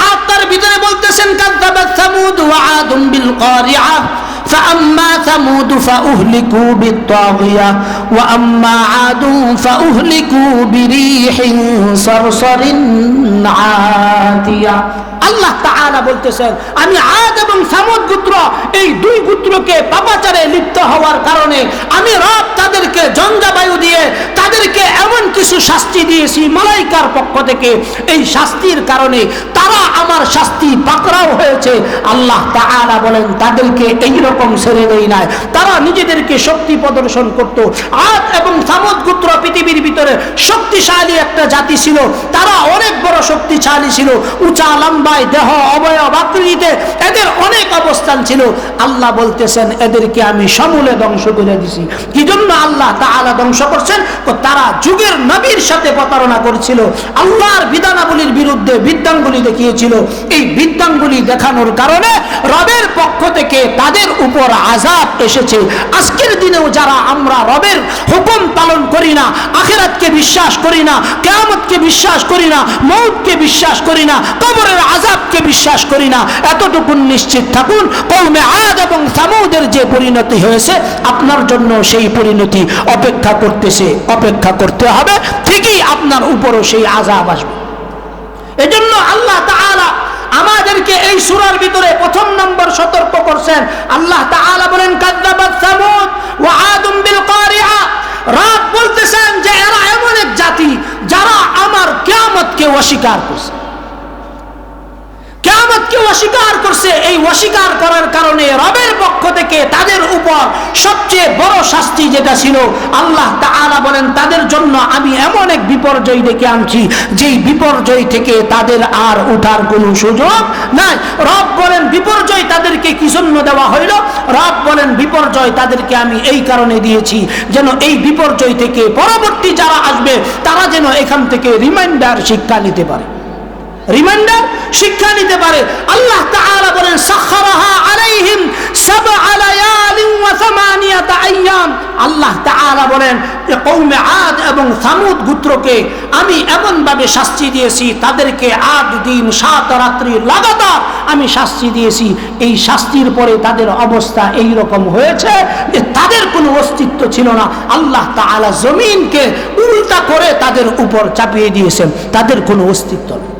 হাতটার ভিতরে বলতেছেন কাদ্দাবাত সামুদ ওয়া আদুম বিল কারিআহ فأما ثمود فأهلكوا بالطاغية وأما عاد فأهلكوا بريح صرصر عاتية আল্লাহ তাআলা বলতেছেন, আমি আদ এবং সামুদ গোত্র, এই দুই গোত্রকে পাপাচারে লিপ্ত হওয়ার কারণে আমি রব তাদেরকে জঞ্জাবায়ু দিয়ে তাদেরকে এমন কিছু শাস্তি দিয়েছি মালাইকার পক্ষ থেকে। এই শাস্তির কারণে তারা আমার শাস্তি পাকড়াও হয়েছে। আল্লাহ তাআলা বলেন, তাদেরকে এই রকম ছেড়ে দেই নাই। তারা নিজেদেরকে শক্তি প্রদর্শন করত। আদ এবং সামুদ গোত্র পৃথিবীর ভিতরে শক্তিশালী একটা জাতি ছিল। তারা অনেক বড় শক্তিশালী ছিল। উঁচা লম্বায় দেহ অবয়ব আকৃতিতে, এদের অনেক অবস্থান ছিল। আল্লাহ বলতেছেন, এদেরকে আমি সমূলে ধ্বংস করে দিছি। কি জন্য আল্লাহ তাআলা ধ্বংস করছেন। তো তারা যুগের নবীর সাথে প্রতারণা করেছিল। আল্লাহর বিধানাবলীর বিরুদ্ধে বিদ্যাঙ্গুলি দেখিয়েছিল। এই বিদ্যাঙ্গুলি দেখানোর কারণে রবের পক্ষ থেকে তাদের উপর আজাব এসেছে। আজকের দিনেও যারা আমরা রবের হুকুম পালন করি না, আখেরাতকে বিশ্বাস করি না, কেয়ামতকে বিশ্বাস করি না মৌতকে বিশ্বাস করি না, কবরের আজাবকে বিশ্বাস করি না। এতটুকু নিশ্চিত থাকুন কৌমে আদ এবং সামুদের যে পরিণতি হয়েছে, আপনার জন্য সেই পরিণতি অপেক্ষা করতেছে, অপেক্ষা করতে হবে, ঠিকই আপনার উপরও সেই আজাব আসবে। এজন্য আল্লাহ তাআলা আমাদেরকে এই সূরার ভিতরে প্রথম নম্বর সতর্ক করছেন। আল্লাহ তাআলা বলেন, কাযযাবাত সামুদ ওয়া আদুম বিল কারিআ রাত বলতেছেন যে, এরা এমন এক জাতি যারা আমার কিয়ামতকে অস্বীকার করছে। কেয়ামতকে অস্বীকার করছে। এই অস্বীকার করার কারণে রবের পক্ষ থেকে তাদের উপর সবচেয়ে বড় শাস্তি যেটা ছিল, আল্লাহ তাআলা বলেন, তাদের জন্য আমি এমন এক বিপর্যয় ডেকে আনছি, যেই বিপর্যয় থেকে তাদের আর উঠার কোনো সুযোগ নাই। রব বলেন, বিপর্যয় তাদেরকে কি জন্য দেওয়া হইল? রব বলেন, বিপর্যয় তাদেরকে আমি এই কারণে দিয়েছি, যেন এই বিপর্যয় থেকে পরবর্তী যারা আসবে, তারা যেন এখান থেকে রিমাইন্ডার শিক্ষা নিতে পারে। রিমাইন্ডার শিক্ষা নিতে পারে। আল্লাহ তাআলা বলেন, সাখারাহা আলাইহিম সাবআ লায়ালিন ওয়া বলেন আদ এবং সামুদ গোত্রকে আমি এমন ভাবে শাস্তি দিয়েছি, তাদেরকে আট দিন সাত রাত্রি লাগাতার আমি শাস্তি দিয়েছি। এই শাস্তির পরে তাদের অবস্থা এই রকম হয়েছে যে তাদের কোনো অস্তিত্ব ছিল না। আল্লাহ তাআলা জমিনকে উল্টা করে তাদের উপর চাপিয়ে দিয়েছেন। তাদের কোনো অস্তিত্ব নেই।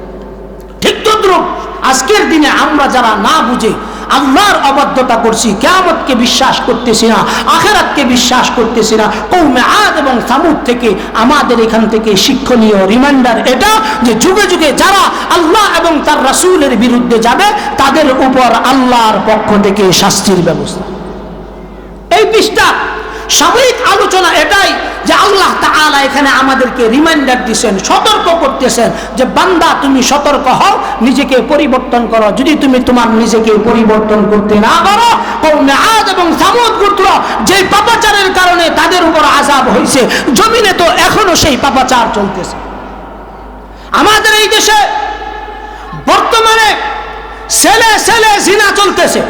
তদ্রুপ আজকের দিনে আমরা যারা না বুঝে আল্লাহর অবাধ্যতা করছি, কেয়ামতকে বিশ্বাস করতেছি না, আখেরাতকে বিশ্বাস করতেছি না, কৌমে আদ এবং সামুদ থেকে আমাদের এখান থেকে শিক্ষণীয় রিমাইন্ডার এটা যে যুগে যুগে যারা আল্লাহ এবং তার রাসূলের বিরুদ্ধে যাবে, তাদের উপর আল্লাহর পক্ষ থেকে শাস্তির ব্যবস্থা। এই পৃষ্ঠা সাময়িক আলোচনা এটাই যে আল্লাহ তাআলা এখানে আমাদেরকে রিমাইন্ডার দিচ্ছেন সতর্ক করতেছেন যে বান্দা তুমি সতর্ক হও, নিজেকে পরিবর্তন করো। যদি তুমি তোমার নিজেকে পরিবর্তন করতে না পারো আদ এবং সামুদ যে পাপাচারের কারণে তাদের উপর আজাব হয়েছে জমিনে তো এখনও সেই পাপাচার চলতেছে। আমাদের এই দেশে বর্তমানে ছেলে ছেলে জিনা চলতেছে।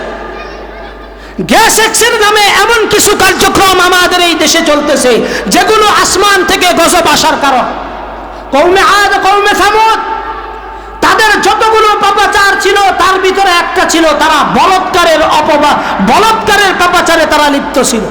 গ্যাস এক্সের নামে এমন কিছু কার্যক্রম আমাদের এই দেশে চলতেছে, যেগুলো আসমান থেকে গজব আসার কারণ। কৌমে আদ কৌমে সামত তাদের যতগুলো পাপাচার ছিল, তার ভিতরে একটা ছিল তারা বলৎকারের অপবা, বলৎকারের পাপাচারে তারা লিপ্ত ছিল।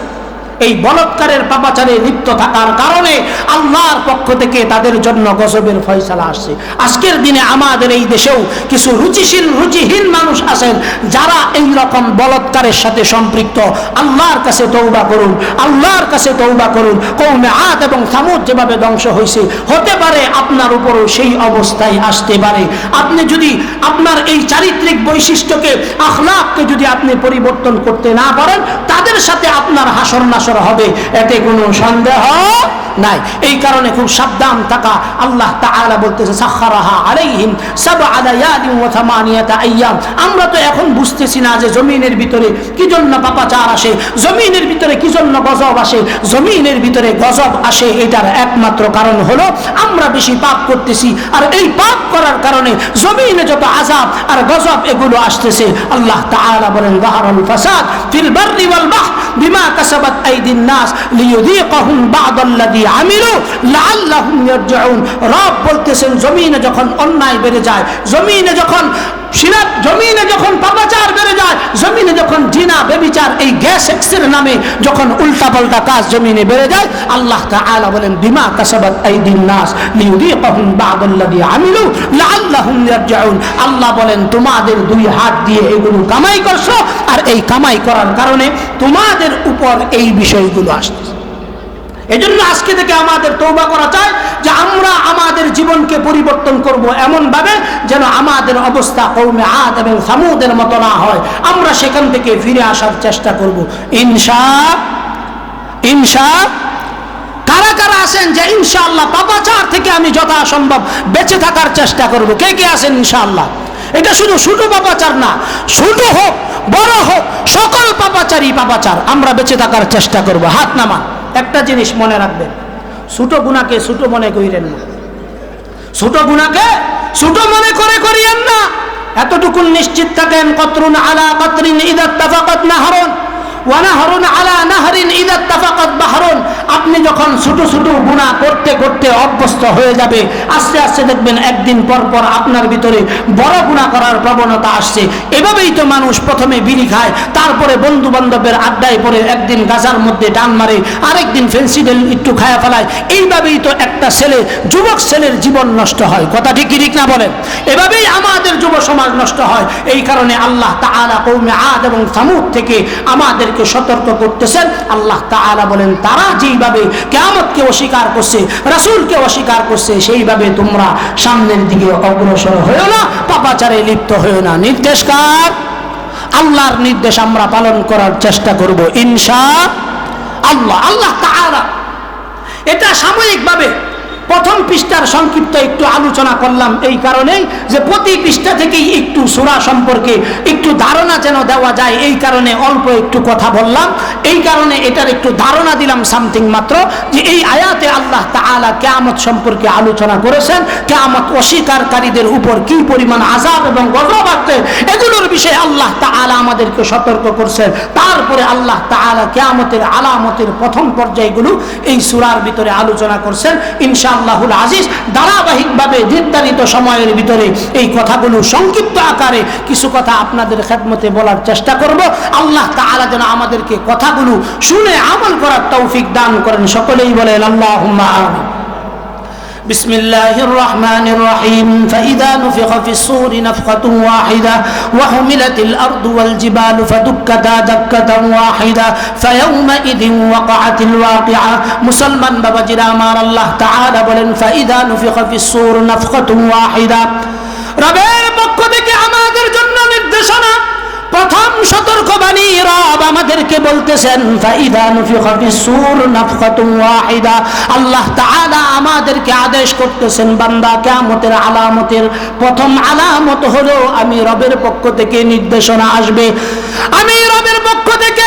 এই বলৎকারের পাপাচারে লিপ্ত থাকার কারণে আল্লাহর পক্ষ থেকে তাদের জন্য গজবের ফয়সালা আসছে। আজকের দিনে আমাদের এই দেশেও কিছু রুচিশীল, রুচিহীন মানুষ আছেন যারা এই রকম বলৎকারের সাথে সম্পৃক্ত। আল্লাহর কাছে তৌবা করুন, আল্লাহর কাছে তৌবা করুন। কৌমে আত এবং সামুদ যেভাবে ধ্বংস হয়েছে হতে পারে আপনার উপরও সেই অবস্থায় আসতে পারে। আপনি যদি আপনার এই চারিত্রিক বৈশিষ্ট্যকে, আখলাককে যদি আপনি পরিবর্তন করতে না পারেন আপনার হাসর নাসর হবে এতে কোনো সন্দেহ নাই। এই কারণে খুব সাবধান থাকা। আল্লাহ তাআলা বলতেছে, সাখারাহা আলাইহিম সাবআ লায়ালিন ওয়া থামানিয়াতা আইয়াম। আমরা তো এখন বুঝতেছি না যে জমিনের ভিতরে কি জন্য পাপাচার আসে, জমিনের ভিতরে কি জন্য গজব আসে, জমিনের ভিতরে গজব আসে এটার একমাত্র কারণ হলো আমরা বেশি পাপ করতেছি। আর এই পাপ করার কারণে জমিনে যত আযাব আর গজব এগুলো আসতেছে, আল্লাহ তাআলা বলেন যাহারুল ফাসাদ ফিল বাররি ওয়াল বিমা কাসাবাত আইদিন নাস লিয়ুযীকাহুম বা'দাল্লাযী রব বলতেছেন, জমিনে যখন অন্যায় বেড়ে যায়, জমিনে যখন জমিনে যখন পাপাচার বেড়ে যায়, জমিনে যখন জিনা, বেবিচার, এই গ্যাস এক্সের নামে যখন উল্টা পাল্টা কাজ জমিনে বেড়ে যায়, আল্লাহ তাআলা বলেন, বিমা কাসাবাত আইদিন নাস বা'দাল্লাযী আমিলু, লাআল্লাহুম আল্লাহ বলেন, তোমাদের দুই হাত দিয়ে এগুলো কামাই করছ, আর এই কামাই করার কারণে তোমাদের উপর এই বিষয়গুলো আসছে এজন্য আজকে থেকে আমাদের তৌবা করা চাই যে আমরা আমাদের জীবনকে পরিবর্তন করব এমন ভাবে যেন আমাদের অবস্থা কৌমে আদ এবং সামুদের মতো না হয়। আমরা সেখান থেকে ফিরে আসার চেষ্টা করব। ইনশা ইনশা, কারা কারা আছেন যে ইনশাআল্লাহ পাপাচার থেকে আমি যথাসম্ভব বেঁচে থাকার চেষ্টা করব? কে কে আছেন ইনশাআল্লাহ? এটা শুধু ছোট পাপাচার না, ছোট হোক, বড় হোক, সকল পাপাচারই পাপাচার। আমরা বেঁচে থাকার চেষ্টা করব। হাত নামা একটা জিনিস মনে রাখবেন, ছোট গুণাকে ছোট মনে করিলেন না। ছোট গুণাকে ছোট মনে করে করিয়েন না। এতটুকুন নিশ্চিত থাকেন, কতরুন আলা কতরিন ইদাত তাফাকাত নাহরুন আলা আপনি যখন ছোট ছোট গুনাহ করতে করতে অভ্যস্ত হয়ে যাবে, আস্তে আস্তে দেখবেন একদিন পর পর আপনার ভিতরে বড় গুনাহ করার প্রবণতা আসছে। এভাবেই তো মানুষ প্রথমে বিড়ি খায়, তারপরে বন্ধু বান্ধবের আড্ডায় পড়ে একদিন গাজার মধ্যে ডান মারে, আরেকদিন ফেন্সিডেল একটু খায়া ফেলায়। এইভাবেই তো একটা ছেলে, যুবক ছেলের জীবন নষ্ট হয়। কথা ঠিক ঠিক না বলেন? এভাবেই আমাদের যুব সমাজ নষ্ট হয়। এই কারণে আল্লাহ তা তাআলা কৌমে আদ এবং সামুদ থেকে আমাদেরকে সতর্ক করতেছেন। আল্লাহ তাআলা বলেন, তারা যেইভাবে কেয়ামতকে অস্বীকার করছে, রাসূলকে অস্বীকার করছে, সেইভাবে তোমরা সামনের দিকে অগ্রসর হয়েও না, পাপাচারে লিপ্ত হয়েও না। নির্দেশকার আল্লাহর নির্দেশ আমরা পালন করার চেষ্টা করব, ইনশা আল্লাহ। আল্লাহ তাআলা এটা সাময়িকভাবে প্রথম পৃষ্ঠার সংক্ষিপ্ত একটু আলোচনা করলাম এই কারণেই যে প্রতি পৃষ্ঠা থেকেই একটু সুরা সম্পর্কে একটু ধারণা যেন দেওয়া যায়, এই কারণে অল্প একটু কথা বললাম। এই কারণে এটার একটু ধারণা দিলাম সামথিং মাত্র যে এই আয়াতে আল্লাহ তাআলা কেয়ামত সম্পর্কে আলোচনা করেছেন, কেয়ামত অস্বীকারীদের উপর কি পরিমাণ আজাব এবং আছে এগুলোর বিষয়ে আল্লাহ তাআলা আমাদেরকে সতর্ক করছেন। তারপরে আল্লাহ তাআলা কেয়ামতের আলামতের প্রথম পর্যায়গুলো এই সুরার ভিতরে আলোচনা করছেন। ইনশাআল্লাহুল আজিজ, ধারাবাহিকভাবে নির্ধারিত সময়ের ভিতরে এই কথাগুলো সংক্ষিপ্ত আকারে কিছু কথা আপনাদের খেদমতে বলার চেষ্টা করব। আল্লাহ তাআলা যেন আমাদেরকে কথাগুলো শুনে আমল করার তৌফিক দান করেন। সকলেই বলেন, আল্লাহুম্মা আমিন। بسم الله الرحمن الرحيم فإذا نفخ في الصور نفخة واحدة وحملت الأرض والجبال فدكتا دكة واحدة فيومئذ وقعت الواقعة مسلمان بابا جرامار الله تعالى بلن فإذا نفخ في الصور نفخة واحدة রবের পক্ষ থেকে আমাদের জন্য নির্দেশনা প্রথম সতর্কবাণী রব আমাদেরকে বলতেছেন আল্লাহ আমাদেরকে আদেশ করতেছেন, বান্দা কিয়ামতের আলামতের প্রথম আলামত হলো আমি রবের পক্ষ থেকে নির্দেশনা আসবে। আমি রবের পক্ষ থেকে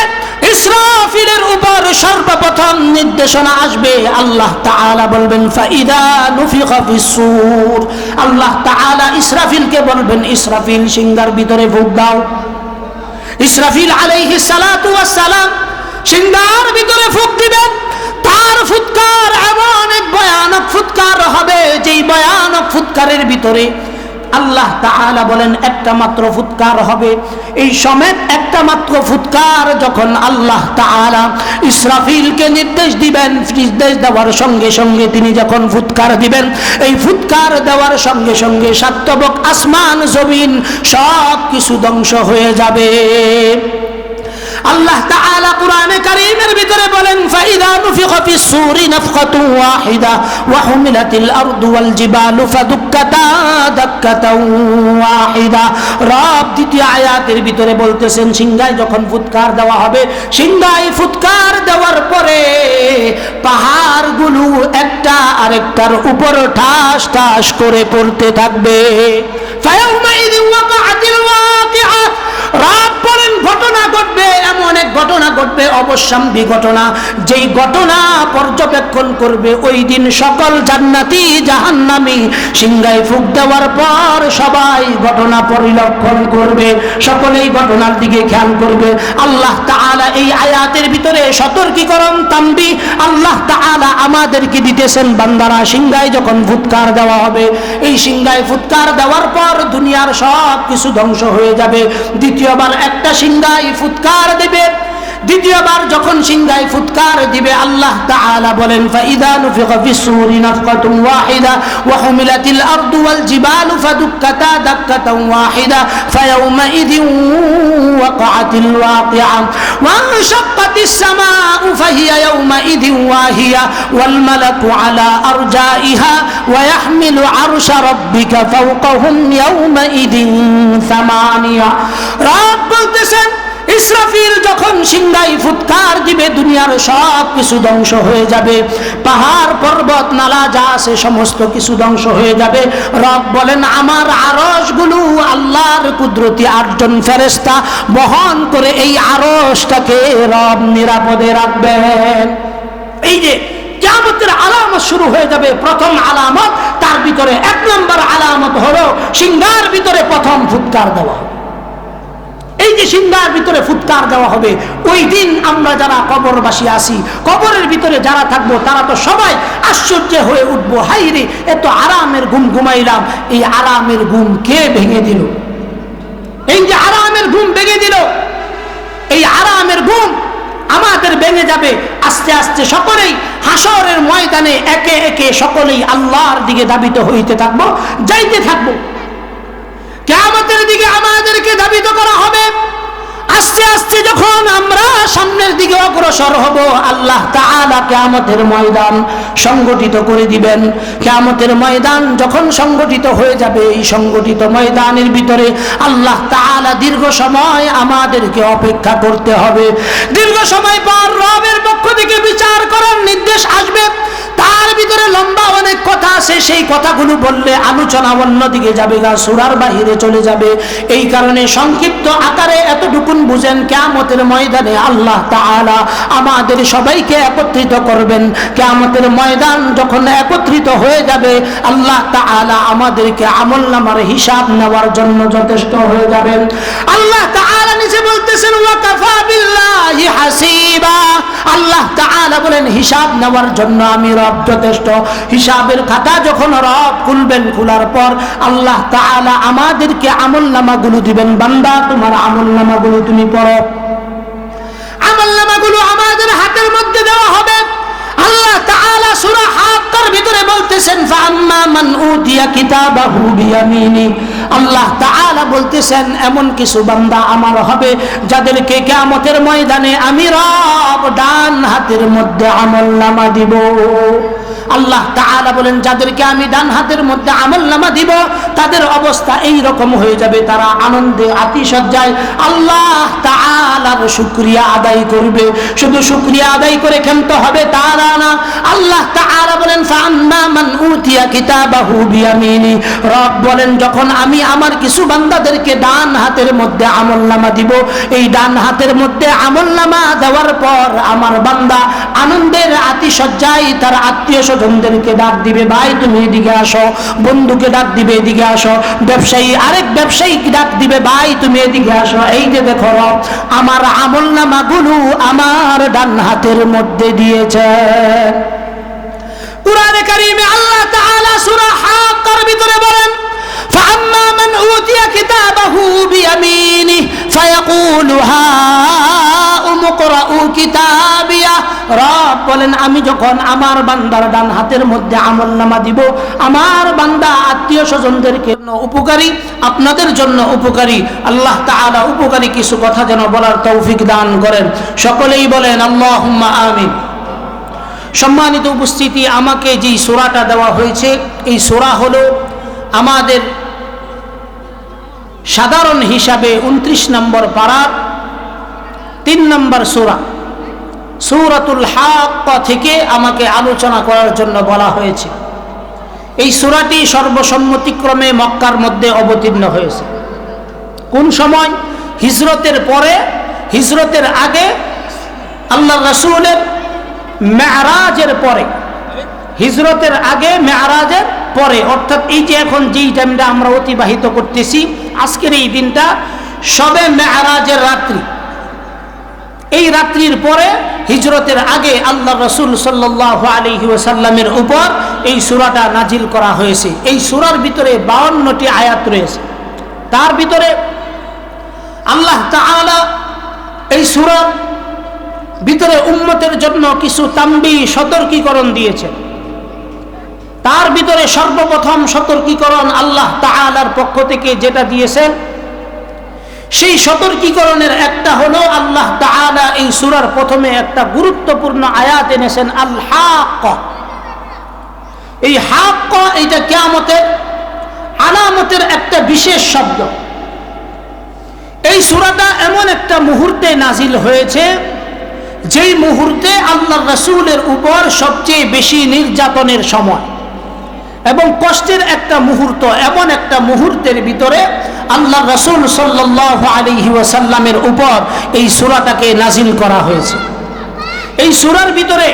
ইসরাফিলের উপর সর্বপ্রথম নির্দেশনা আসবে। আল্লাহ তাআলা বলবেন, ফাইদা নুফিখা ফিস-সূর। আল্লাহ তাআলা ইসরাফিলকে বলবেন, ইসরাফিল সিংহার ভিতরে ফুক দাও। ইসরাফিল আলাইহি সালাতু সালাম সিংহার ভিতরে ফুক দিবেন। তার ফুৎকার এমন এক ভয়ানক ফুৎকার হবে, যেই ভয়ানক ফুৎকারের ভিতরে আল্লাহ তাআলা বলেন, একটা মাত্র ফুৎকার হবে। এই সমেত একটা মাত্র ফুৎকার যখন আল্লাহ তাআলা ইসরাফিলকে নির্দেশ দিবেন, নির্দেশ দেওয়ার সঙ্গে সঙ্গে তিনি যখন ফুৎকার দিবেন, এই ফুৎকার দেওয়ার সঙ্গে সঙ্গে সাত্যবক আসমান, জমিন সব কিছু ধ্বংস হয়ে যাবে। আল্লাহ তাআলা কোরআনে কারীমের ভিতরে বলেন, ফাইদা নুফিখা ফিস সূরি নাফখাতুন ওয়াহিদা ওয়া হুমিলাতিল আরদু ওয়াল জিবালু ফাদুক্কাতা দাক্কাতান ওয়াহিদা। রব দ্বিতীয় আয়াতের ভিতরে বলতেছেন, সিংহায় যখন ফুৎকার দেওয়া হবে, সিংহায় ফুৎকার দেওয়ার পরে পাহাড়গুলো একটা আরেকটার উপর ঠাস ঠাস করে পড়তে থাকবে। ফায়াউমাইযিন ওয়াকাআতিল ওয়াকিআ। রব ঘটবে, এমন এক ঘটনা ঘটবে অবশ্যম্বী ঘটনা। যেই ঘটনা পর্যবেক্ষণ করবে, ওই দিন সকল জান্নাতি জাহান্নামি সিংহায় ফুক দেওয়ার পর সবাই ঘটনা পরিলক্ষণ করবে, সকলেই ঘটনার দিকে খেয়াল করবে। আল্লাহ তাআলা এই আয়াতের ভিতরে সতর্কীকরণ তাম্বি আল্লাহ তাআলা আমাদেরকে দিতেছেন বান্দারা, সিংহায় যখন ফুৎকার দেওয়া হবে, এই সিংহায় ফুৎকার দেওয়ার পর দুনিয়ার সব কিছু ধ্বংস হয়ে যাবে। দ্বিতীয়বার একটা সিংহায় ফুৎকার দেবে। দ্বিতীয়বার যখন সিংহায় ফুৎকার দিবে, আল্লাহ তাআলা বলেন, ফাইদা নুফিকা ফিস-সূরি নাফকাতুন ওয়াহিদা ওয়া হুমিলাতিল আরদু ওয়াল জিবালু ফাদুক্কাতা দাক্কাতান ওয়াহিদা ফায়াউমাইযিন ওয়াকাআতিল ওয়াকিআ ওয়ানশাক্কাতিস সামাউ ফাহিয়া ইয়াউমাইযিন ওয়াহিয়া ওয়াল মালাকু আলা আরজাইহা ওয়া ইয়াহমিলু আরশা রাব্বিকা ফাওকাহুম ইয়াউমাইযিন সামানিয়া। রব বলতেছেন ইসরাফিল যখন সিংহাই ফুৎকার দিবে, দুনিয়ার সব কিছু ধ্বংস হয়ে যাবে। পাহাড়, পর্বত, নালা, যা আছে, সমস্ত কিছু ধ্বংস হয়ে যাবে। রব বলেন, আমার আরসগুলো আল্লাহর কুদরতি আটজন ফেরেস্তা বহন করে এই আরসটাকে রব নিরাপদে রাখবেন এই যে কেমতের আলামত শুরু হয়ে যাবে, প্রথম আলামত, তার ভিতরে এক নম্বর আলামত হলো সিংহার ভিতরে প্রথম ফুৎকার দেওয়া। এই যে সিংহার ভিতরে ফুৎকার দেওয়া হবে, ওই দিন আমরা যারা কবরবাসী আসি কবরের ভিতরে যারা থাকব, তারা তো সবাই আশ্চর্য হয়ে উঠবো। হাই রে এত আরামের ঘুম ঘুমাইলাম। এই আরামের ঘুম কে ভেঙে দিল? এই যে আরামের ঘুম ভেঙে দিল, এই আরামের ঘুম আমাদের ভেঙে যাবে। আস্তে আস্তে সকলেই হাসরের ময়দানে একে একে সকলেই আল্লাহর দিকে দাবিত হইতে থাকব, যাইতে থাকব। কেয়ামতের দিকে আমাদেরকে দাবিত করা হবে। আস্তে আস্তে যখন আমরা সামনের দিকে অগ্রসর হব, আল্লাহ তাআলা কেয়ামতের ময়দান সংগঠিত করে দিবেন। কেয়ামতের ময়দান যখন সংগঠিত হয়ে যাবে, এই সংগঠিত ময়দানের ভিতরে আল্লাহ তাআলা দীর্ঘ সময় আমাদেরকে অপেক্ষা করতে হবে। দীর্ঘ সময় পর রবের পক্ষ থেকে বিচার করার নির্দেশ আসবে। ভিতরে লম্বা অনেক কথা আছে, সেই কথাগুলো বললে আলোচনা অন্যদিকে যাবে গা সুরার বাহিরে চলে যাবে। এই কারণে সংক্ষিপ্ত আকারে এতটুকুন বুঝেন, কেয়ামতের ময়দানে আল্লাহ তাআলা আমাদের সবাইকে একত্রিত করবেন। কেয়ামতের ময়দান যখন একত্রিত হয়ে যাবে, আল্লাহ তাআলা আমাদেরকে আমল নামার হিসাব নেওয়ার জন্য যথেষ্ট হয়ে যাবেন। আল্লাহ তাআলা নিচে বলতেছেন ওয়াকাফা বিল্লাহি হাসিবা। আল্লাহ তাআলা বলেন, হিসাব নেওয়ার জন্য আমি রব যথেষ্ট। হিসাবের খাতা যখন রব খুলবেন, খোলার পর আল্লাহ তাআলা আমাদেরকে আমল নামাগুলো দিবেন, বান্দা, তোমার আমল নামাগুলো তুমি পড়ো। আমল নামাগুলো আমাদের হাতের মধ্যে দেওয়া হবে। আল্লাহ তাআলা সূরা হাক্কার ভিতরে বলতেছেন, ফাআম্মা মান উতিয়া কিতাবাহু বিয়ামিনি। আল্লাহ তাআলা বলতেছেন, এমন কিছু বান্দা আমার হবে যাদেরকে কিয়ামতের ময়দানে আমি রব ডান হাতের মধ্যে আমল নামা দিব। আল্লাহ তাআলা বলেন, যাদেরকে আমি ডান হাতের মধ্যে আমল নামা দিব, তাদের অবস্থা এই রকম হয়ে যাবে, তারা আনন্দে আতিশয্যায় আল্লাহ তাআলার শুকরিয়া আদায় করবে। শুধু শুকরিয়া আদায় করে ক্ষান্ত হবে তারা না আল্লাহ তাআলা রব বলেন, যখন আমি আমার কিছু বান্দাদেরকে ডান হাতের মধ্যে আমল নামা দিব, এই ডান হাতের মধ্যে আমল নামা দেওয়ার পর আমার বান্দা আনন্দের আতিশয্যায় তার আত্মীয় স্বজনদেরকে ডাক দিবে ভাই তুমি এদিকে আসো বন্ধুকে ডাক দিবে এদিকে আসো ব্যবসায়ী আরেক ব্যবসায়ী ডাক দিবে ভাই তুমি এদিকে আসো এই যে দেখো রব আমার আমল নামাগুলো আমার ডান হাতের মধ্যে দিয়েছে কুরআনে কারীমে আল্লাহ তাআলা সূরা হাক্কার ভিতরে বলেন فأما من أوتي كتابه بيمينه فيقول هاؤم اقرءوا كتابيه রব বলেন, আমি যখন আমার বান্দার ডান হাতের মধ্যে আমল নামা দিব, আমার বান্দা আত্মীয় স্বজনদেরকে উপকারী, আপনাদের জন্য উপকারী, আল্লাহ তাআলা উপকারী কিছু কথা যেন বলার তৌফিক দান করেন। সকলেই বলেন, আল্লাহুম্মা আমিন। সম্মানিত উপস্থিতি, আমাকে যেই সোরাটা দেওয়া হয়েছে, এই সোরা হলো আমাদের সাধারণ হিসাবে উনত্রিশ নম্বর পাড়ার তিন নম্বর সোরা। সৌরাতুল হাক থেকে আমাকে আলোচনা করার জন্য বলা হয়েছে। এই সুরাটি সর্বসম্মতিক্রমে মক্কার মধ্যে অবতীর্ণ হয়েছে। কোন সময়? হিজরতের পরে, হিজরতের আগে আল্লাহ রসুলের মেয়ারাজের পরে। হিজরতের আগে মেয়ারাজের পরে। অর্থাৎ এই যে এখন যেই টাইমটা আমরা অতিবাহিত করতেছি, আজকের এই দিনটা সবে মেয়ারাজের রাত্রি। এই রাত্রির পরে হিজরতের আগে আল্লাহ রসুল সাল্লাহ আলহি ওসাল্লামের উপর এই সুরাটা নাজিল করা হয়েছে। এই সুরার ভিতরে বাউন্নটি আয়াত রয়েছে। তার ভিতরে আল্লাহ তাআলা এই সুরার ভিতরে উম্মতের জন্য কিছু তাম্বি সতর্কীকরণ দিয়েছেন। তার ভিতরে সর্বপ্রথম সতর্কীকরণ আল্লাহ তাআলার পক্ষ থেকে যেটা দিয়েছেন সেই সতর্কীকরণের একটা হলো আল্লাহ তাআলা এই সুরার প্রথমে একটা গুরুত্বপূর্ণ আয়াত এনেছেন আল হাক এই হাক এইটা কেয়ামতের আলামতের একটা বিশেষ শব্দ। এই সুরাটা এমন একটা মুহূর্তে নাজিল হয়েছে, যেই মুহূর্তে আল্লাহ রসুলের উপর সবচেয়ে বেশি নির্যাতনের সময় এবং কষ্টের একটা মুহূর্ত, এমন একটা মুহূর্তের ভিতরে আল্লাহ রসুল সাল্লাহ আলিহি ওয়াসাল্লামের উপর এই সুরাটাকে নাজিল করা হয়েছে। এই সুরার ভিতরে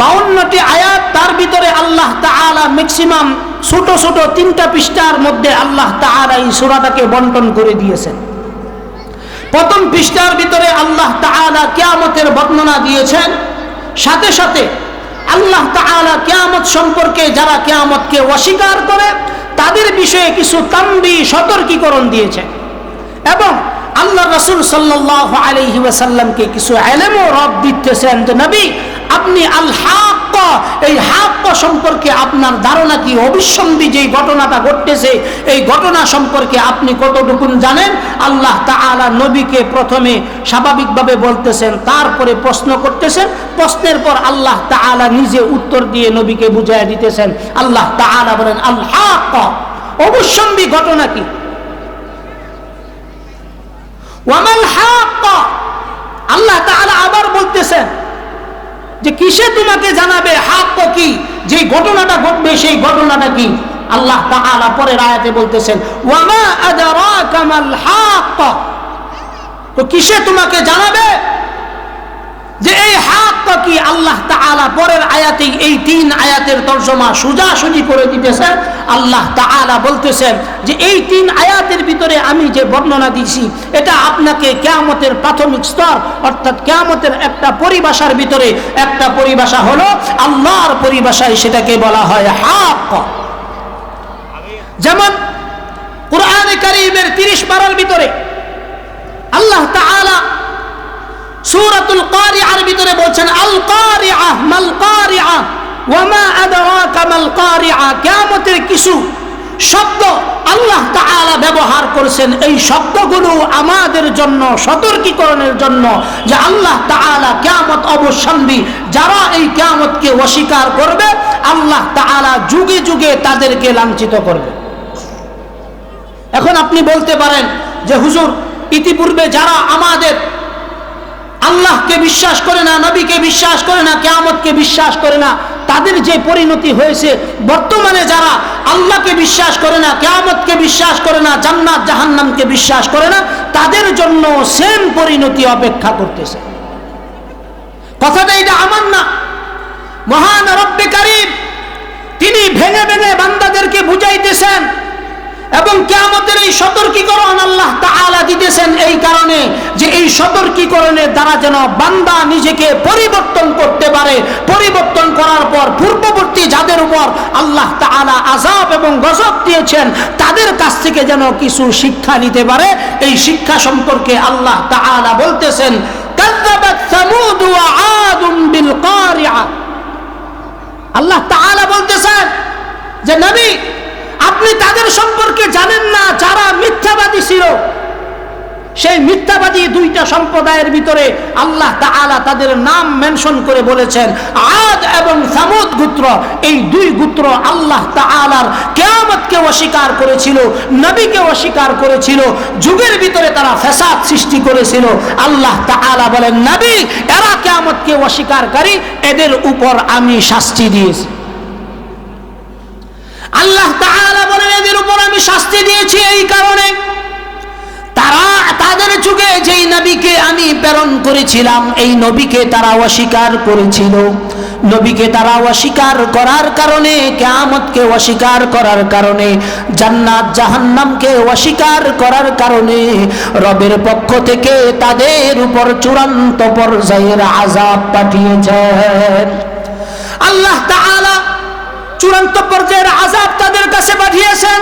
বাউন্নটি আয়াত, তার ভিতরে আল্লাহ তালা ম্যাক্সিমাম ছোট ছোট তিনটা পৃষ্ঠার মধ্যে আল্লাহ তালা এই সুরাটাকে বন্টন করে দিয়েছেন। প্রথম পৃষ্ঠার ভিতরে আল্লাহ তালা কেয়ামতের বর্ণনা দিয়েছেন। সাথে সাথে আল্লাহ তালা কেয়ামত সম্পর্কে যারা কেয়ামতকে অস্বীকার করে তাদের বিষয়ে কিছু তাম্বি সতর্কীকরণ দিয়েছে। এবং আল্লাহ রসুল সাল্লাহ আলহি কিছু এলেমও রব দিতেছেন নবী আপনি আল হাক এই হাক সম্পর্কে আপনার ধারণা কি? অবিসন্ধি যে ঘটনাটা ঘটতেছে, এই ঘটনা সম্পর্কে আপনি কতটুকুন জানেন? আল্লাহ তাআলা নবীকে প্রথমে স্বাভাবিকভাবে বলতেছেন, তারপরে প্রশ্ন করতেছেন, প্রশ্নের পর আল্লাহ তাআলা নিজে উত্তর দিয়ে নবীকে বুঝাই দিতেছেন। আল্লাহ তাআলা বলেন আল হাক অবশ্যম্বী ঘটনা কি? ওয়ামাল হাক আল্লাহ তাআলা আবার বলতেছেন যে কিসে তোমাকে জানাবে? হাক কি? যে ঘটনাটা ঘটবে, সেই ঘটনাটা কি? আল্লাহ তাআলা পরের আয়াতে বলতেছেন, ওয়ামা তো কিসে তোমাকে জানাবে? যে এই হাতটা কি আল্লাহ তাআলা পরের আয়াতে এই তিন আয়াতের তর্জমা সোজাসুজি করে দিতেছেন আল্লাহ তাআলা বলতেছেন যে এই তিন আয়াতের ভিতরে আমি যে বর্ণনা দিছি এটা আপনাকে কেয়ামতের প্রাথমিক স্তর, অর্থাৎ কেয়ামতের একটা পরিভাষার ভিতরে, একটা পরিভাষা হলো আল্লাহর পরিভাষায় সেটাকে বলা হয় হাক। যেমন কোরআনে কারিমের তিরিশ পারার ভিতরে আল্লাহ তাআলা সূরাতুল কারিআর ভিতরে বলছেন, আল কারিআহ মাল কারিআহ ওয়ামা আদরাকা মাল কারিআহ কিয়ামতের কিছু শব্দ আল্লাহ তাআলা ব্যবহার করেছেন। এই শব্দগুলো আমাদের জন্য, সতর্কীকরণের জন্য যে আল্লাহ তাআলা কিয়ামত অবশ্যম্বী যারা এই কিয়ামতকে অস্বীকার করবে, আল্লাহ তাআলা যুগে যুগে তাদেরকে লাঞ্ছিত করবে। এখন আপনি বলতে পারেন যে, হুজুর, ইতিপূর্বে যারা আমাদের আল্লাহকে বিশ্বাস করে না, নবীকে বিশ্বাস করে না, কেয়ামতকে বিশ্বাস করে না, তাদের যে পরিণতি হয়েছে, বর্তমানে যারা আল্লাহকে বিশ্বাস করে না, কেয়ামতকে বিশ্বাস করে না, জান্নাত, জাহান্নামকে বিশ্বাস করে না, তাদের জন্য সেম পরিণতি অপেক্ষা করতেছে। কথাটা এটা আমার না। মহান রব্বে তিনি ভেঙে ভেঙে বান্দাদেরকে বুঝাইতেছেন এবং কেয়ামতের এই সতর্কীকরণ আল্লাহ তাআলা দিতেছেন এই কারণে যে এই সতর্কীকরণের দ্বারা যেন বান্দা নিজেকে পরিবর্তন করতে পারে, পরিবর্তন করার পর পূর্ববর্তী যাদের উপর আল্লাহ তাআলা আজাব এবং গজব দিয়েছেন, তাদের কাছ থেকে যেন কিছু শিক্ষা নিতে পারে। এই শিক্ষা সম্পর্কে আল্লাহ তাআলা বলতেছেন আল্লাহ তাআলা বলতেছেন যে, নবী আপনি তাদের সম্পর্কে জানেন না যারা মিথ্যাবাদী ছিল। সেই মিথ্যাবাদী দুইটা সম্প্রদায়ের ভিতরে আল্লাহ তাআলা তাদের নাম মেনশন করে বলেছেন, আদ এবং সামুদ গুত্র। এই দুই গুত্র আল্লাহ তাআলার কেয়ামতকে অস্বীকার করেছিল, নবীকে অস্বীকার করেছিল, যুগের ভিতরে তারা ফ্যাসাদ সৃষ্টি করেছিল। আল্লাহ তাআলা বলেন, নবী, এরা কেয়ামতকে অস্বীকারী, এদের উপর আমি শাস্তি দিয়েছি। আল্লাহ বলেন, এদের উপর আমি শাস্তি দিয়েছি এই কারণে। তারা তাদের যুগে যেই নবীকে আমি প্রেরণ করেছিলাম, এই নবীকে তারা অস্বীকার করেছিল। নবীকে তারা অস্বীকার করার কারণে, কেয়ামতকে অস্বীকার করার কারণে, জান্নাত জাহান্নামকে অস্বীকার করার কারণে, রবের পক্ষ থেকে তাদের উপর চূড়ান্ত পর্যায়ের আজাব পাঠিয়েছেন। আল্লাহ তাআলা চূড়ান্ত পর্যায়ের আজাব তাদের কাছে পাঠিয়েছেন।